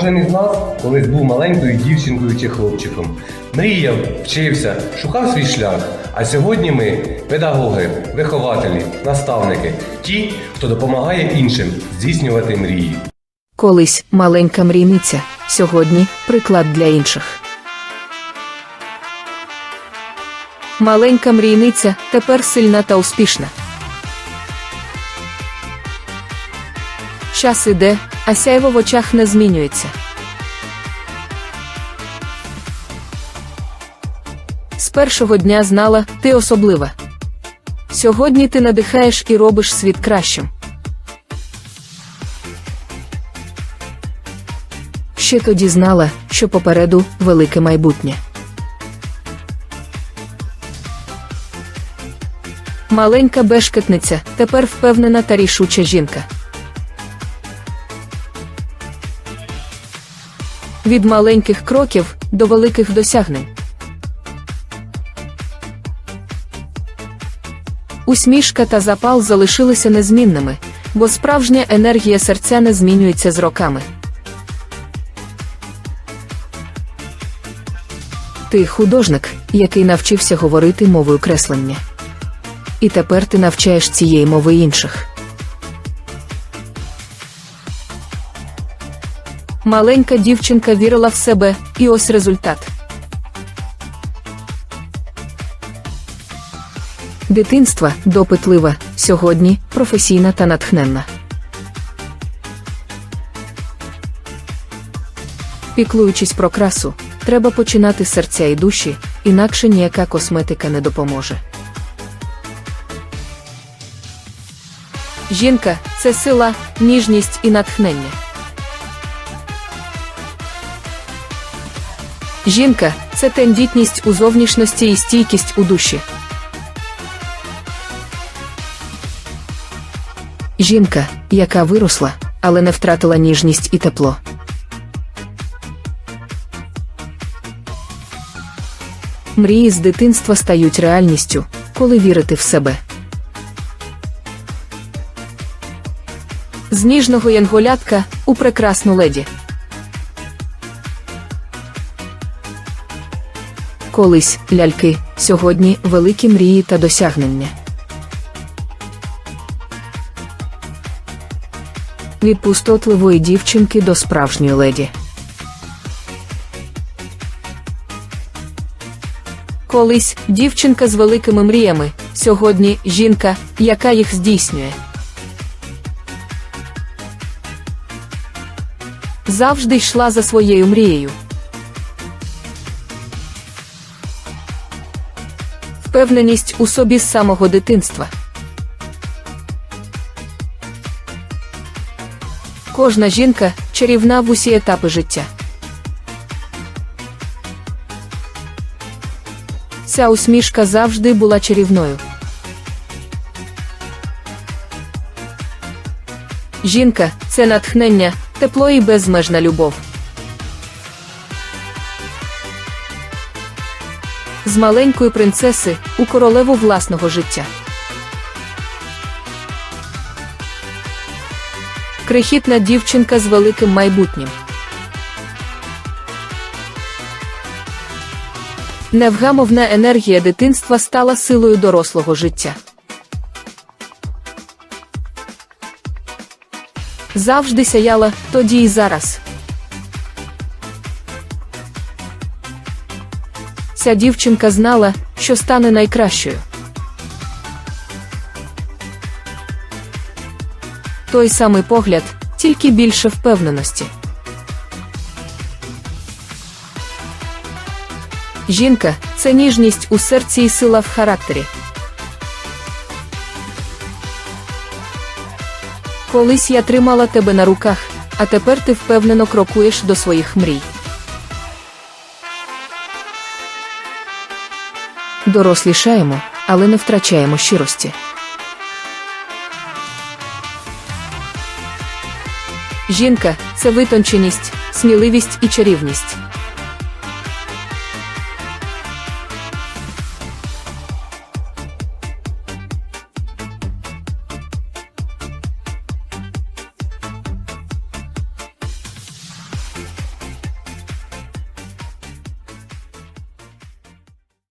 Кожен із нас колись був маленькою дівчинкою чи хлопчиком. Мріяв, вчився, шукав свій шлях. А сьогодні ми педагоги, вихователі, наставники, ті, хто допомагає іншим здійснювати мрії. Колись маленька мрійниця, сьогодні приклад для інших. Маленька мрійниця тепер сильна та успішна. Час іде, а сяйво в очах не змінюється. З першого дня знала, ти особлива. Сьогодні ти надихаєш і робиш світ кращим. Ще тоді знала, що попереду велике майбутнє. Маленька бешкетниця, тепер впевнена та рішуча жінка. Від маленьких кроків до великих досягнень. Усмішка та запал залишилися незмінними, бо справжня енергія серця не змінюється з роками. Ти художник, який навчився говорити мовою креслення. І тепер ти навчаєш цієї мови інших. Маленька дівчинка вірила в себе, і ось результат. Дитинства допитлива, сьогодні професійна та натхненна. Піклуючись про красу, треба починати з серця і душі, інакше ніяка косметика не допоможе. Жінка це сила, ніжність і натхнення. Жінка це тендітність у зовнішності і стійкість у душі. Жінка, яка виросла, але не втратила ніжність і тепло. Мрії з дитинства стають реальністю, коли вірити в себе. З ніжного янголятка у прекрасну леді. Колись ляльки, сьогодні великі мрії та досягнення. Від пустотливої дівчинки до справжньої леді. Колись дівчинка з великими мріями, сьогодні жінка, яка їх здійснює. Завжди йшла за своєю мрією. Впевненість у собі з самого дитинства. Кожна жінка чарівна в усі етапи життя. Ця усмішка завжди була чарівною. Жінка це натхнення, тепло і безмежна любов. З маленької принцеси у королеву власного життя. Крихітна дівчинка з великим майбутнім. Невгамовна енергія дитинства стала силою дорослого життя. Завжди сяяла тоді і зараз. Ця дівчинка знала, що стане найкращою. Той самий погляд, тільки більше впевненості. Жінка це ніжність у серці і сила в характері. Колись я тримала тебе на руках, а тепер ти впевнено крокуєш до своїх мрій. Дорослішаємо, але не втрачаємо щирості. Жінка це витонченість, сміливість і чарівність.